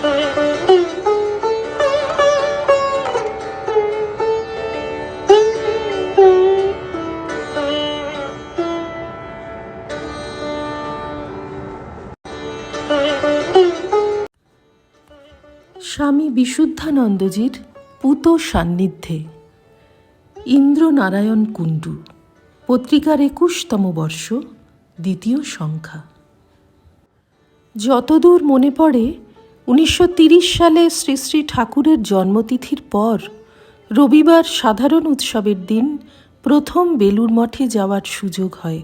স্বামী বিশুদ্ধানন্দজির পুত সান্নিধ্যে। ইন্দ্রনারায়ণ কুণ্ডু পত্রিকার একুশতম বর্ষ দ্বিতীয় সংখ্যা। যতদূর মনে পড়ে উনিশশো সালে শ্রী শ্রী ঠাকুরের জন্মতিথির পর রবিবার সাধারণ উৎসবের দিন প্রথম বেলুর মঠে যাওয়ার সুযোগ হয়।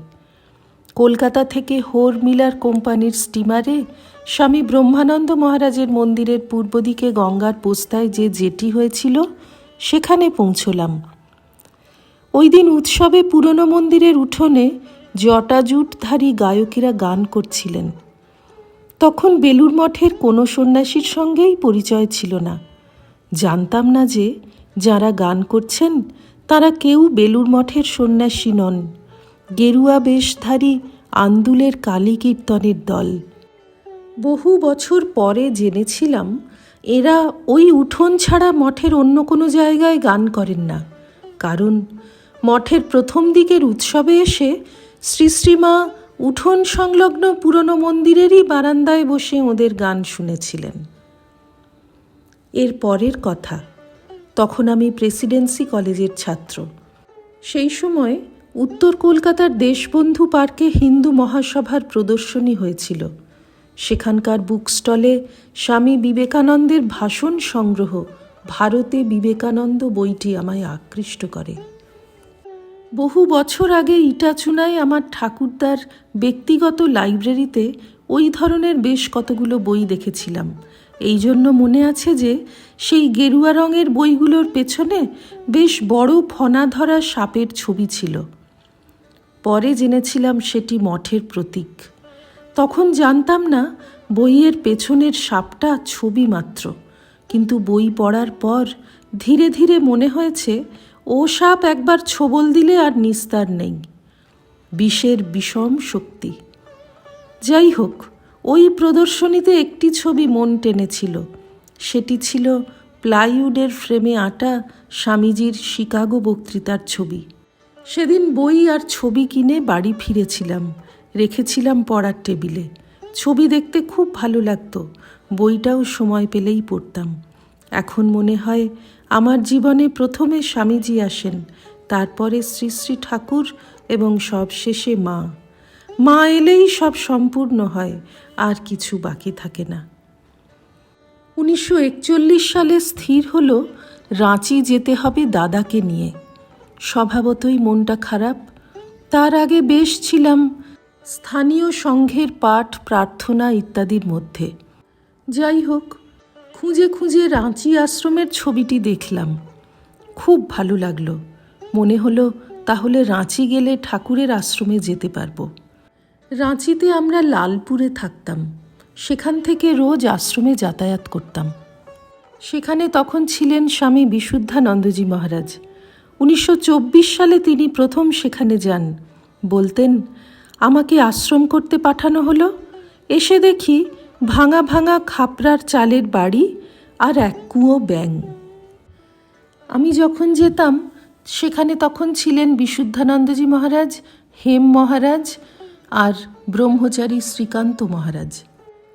কলকাতা থেকে হোর মিলার কোম্পানির স্টিমারে স্বামী ব্রহ্মানন্দ মহারাজের মন্দিরের পূর্ব দিকে গঙ্গার পোস্তায় যে জেটি হয়েছিল, সেখানে পৌঁছলাম। ওই দিন উৎসবে পুরনো মন্দিরের উঠোনে জটাজুটধারী গায়কেরা গান করছিলেন। তখন বেলুর মঠের কোনো সন্ন্যাসীর সঙ্গেই পরিচয় ছিল না। জানতাম না যে যারা গান করছেন, তারা কেউ বেলুর মঠের সন্ন্যাসী নন। গেরুয়া বেশধারী আন্দুলের কালী কীর্তনের দল। বহু বছর পরে জেনেছিলাম, এরা ওই উঠোন ছাড়া মঠের অন্য কোনো জায়গায় গান করেন না। কারণ মঠের প্রথম দিকের উৎসবে এসে শ্রী শ্রীমা উঠোন সংলগ্ন পুরনো মন্দিরেরই বারান্দায় বসে ওদের গান শুনেছিলেন। এর পরের কথা, তখন আমি প্রেসিডেন্সি কলেজের ছাত্র। সেই সময় উত্তর কলকাতার দেশবন্ধু পার্কে হিন্দু মহাসভার প্রদর্শনী হয়েছিল। সেখানকার বুক স্টলে স্বামী বিবেকানন্দের ভাষণ সংগ্রহ ভারতে বিবেকানন্দ বইটি আমায় আকৃষ্ট করে। বহু বছর আগে ইটাচুনায় আমার ঠাকুরদার ব্যক্তিগত লাইব্রেরিতে ওই ধরনের বেশ কতগুলো বই দেখেছিলাম। এই জন্য মনে আছে যে সেই গেরুয়া রঙের বইগুলোর পেছনে বেশ বড় ফনা ধরা সাপের ছবি ছিল। পরে জেনেছিলাম সেটি মঠের প্রতীক। তখন জানতাম না বইয়ের পেছনের সাপটা ছবি মাত্র। কিন্তু বই পড়ার পর ধীরে ধীরে মনে হয়েছে ও সাপ একবার ছোবল দিলে আর নিস্তার নেই। বিষের বিষম শক্তি। যাই হোক, ওই প্রদর্শনীতে একটি ছবি মন টেনেছিল। সেটি ছিল প্লাইউডের ফ্রেমে আটা স্বামীজির শিকাগো বক্তৃতার ছবি। সেদিন বই আর ছবি কিনে বাড়ি ফিরেছিলাম, রেখেছিলাম পড়ার টেবিলে। ছবি দেখতে খুব ভালো লাগতো, বইটাও সময় পেলেই পড়তাম। এখন মনে হয় আমার জীবনে প্রথমে স্বামীজি আসেন, তারপরে শ্রী শ্রী ঠাকুর এবং সব শেষে মা। মা এলেই সব সম্পূর্ণ হয়, আর কিছু বাকি থাকে না। উনিশশো একচল্লিশ সালে স্থির হলো, রাঁচি যেতে হবে দাদাকে নিয়ে। স্বভাবতই মনটা খারাপ। তার আগে বেশ ছিলাম স্থানীয় সংঘের পাঠ, প্রার্থনা ইত্যাদির মধ্যে। যাই হোক খুঁজে খুঁজে রাঁচি আশ্রমের ছবিটি দেখলাম। খুব ভালো লাগল। মনে হলো তাহলে রাঁচি গেলে ঠাকুরের আশ্রমে যেতে পারব। রাঁচিতে আমরা লালপুরে থাকতাম। সেখান থেকে রোজ আশ্রমে যাতায়াত করতাম। সেখানে তখন ছিলেন স্বামী বিশুদ্ধানন্দজি মহারাজ। উনিশশো চব্বিশ সালে তিনি প্রথম সেখানে যান। বলতেন, আমাকে আশ্রম করতে পাঠানো হলো? এসে দেখি ভাঙা ভাঙা খাপড়ার চালের বাড়ি আর এক কুয়ো ব্যাং আমি যখন যেতাম, সেখানে তখন ছিলেন বিশুদ্ধানন্দজি মহারাজ, হেম মহারাজ আর ব্রহ্মচারী শ্রীকান্ত মহারাজ।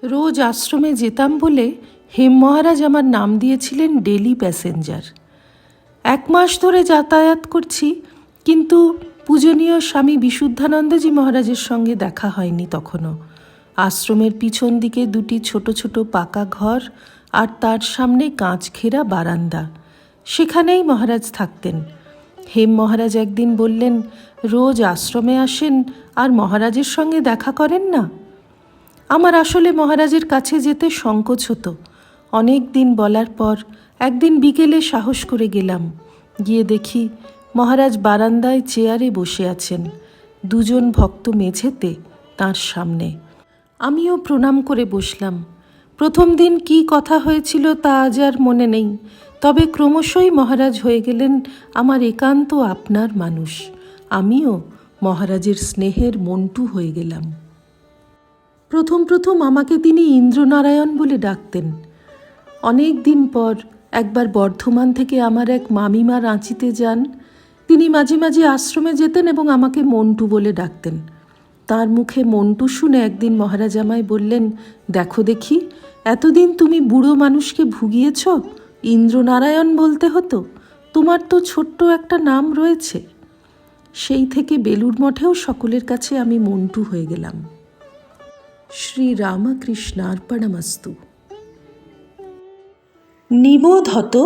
রোজ আশ্রমে যেতাম বলে হেম মহারাজ আমার নাম দিয়েছিলেন ডেলি প্যাসেঞ্জার। এক মাস ধরে যাতায়াত করছি, কিন্তু পূজনীয় স্বামী বিশুদ্ধানন্দজি মহারাজের সঙ্গে দেখা হয়নি তখনও। আশ্রমের পিছন দিকে দুটি ছোট ছোট পাকা ঘর আর তার সামনে কাঁচ ঘেরা বারান্দা। সেখানেই মহারাজ থাকতেন। হেম মহারাজ একদিন বললেন, রোজ আশ্রমে আসেন আর মহারাজের সঙ্গে দেখা করেন না? আমার আসলে মহারাজের কাছে যেতে সংকোচ হতো। অনেক দিন বলার পর একদিন বিকেলে সাহস করে গেলাম। গিয়ে দেখি মহারাজ বারান্দায় চেয়ারে বসে আছেন। দুজন ভক্ত মেঝেতে তার সামনে। আমিও প্রণাম করে বসলাম। প্রথম দিন কি কথা হয়েছিল তা আজ আর মনে নেই, তবে ক্রমশই মহারাজ হয়ে গেলেন আমার একান্ত আপনার মানুষ। আমিও মহারাজের স্নেহের মন্টু হয়ে গেলাম। প্রথম প্রথম আমাকে তিনি ইন্দ্রনারায়ণ বলে ডাকতেন। অনেক দিন পর একবার বর্ধমান থেকে আমার এক মামিমা রাঁচিতে যান। তিনি মাঝে মাঝে আশ্রমে যেতেন এবং আমাকে মন্টু বলে ডাকতেন। তার মুখে মন্টু শুনে একদিন মহারাজ আমায় বললেন, দেখো দেখি, এতদিন তুমি বুড়ো মানুষকে ভুগিয়েছ? ইন্দ্রনারায়ণ বলতে হতো, তোমার তো ছোট্ট একটা নাম রয়েছে। সেই থেকে বেলুর মঠেও সকলের কাছে আমি মন্টু হয়ে গেলাম। শ্রী রামকৃষ্ণার্পণমস্তু নিবোধ হতো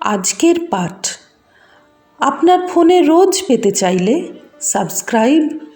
আজকের পাঠ। আপনার ফোনে রোজ পেতে চাইলে সাবস্ক্রাইব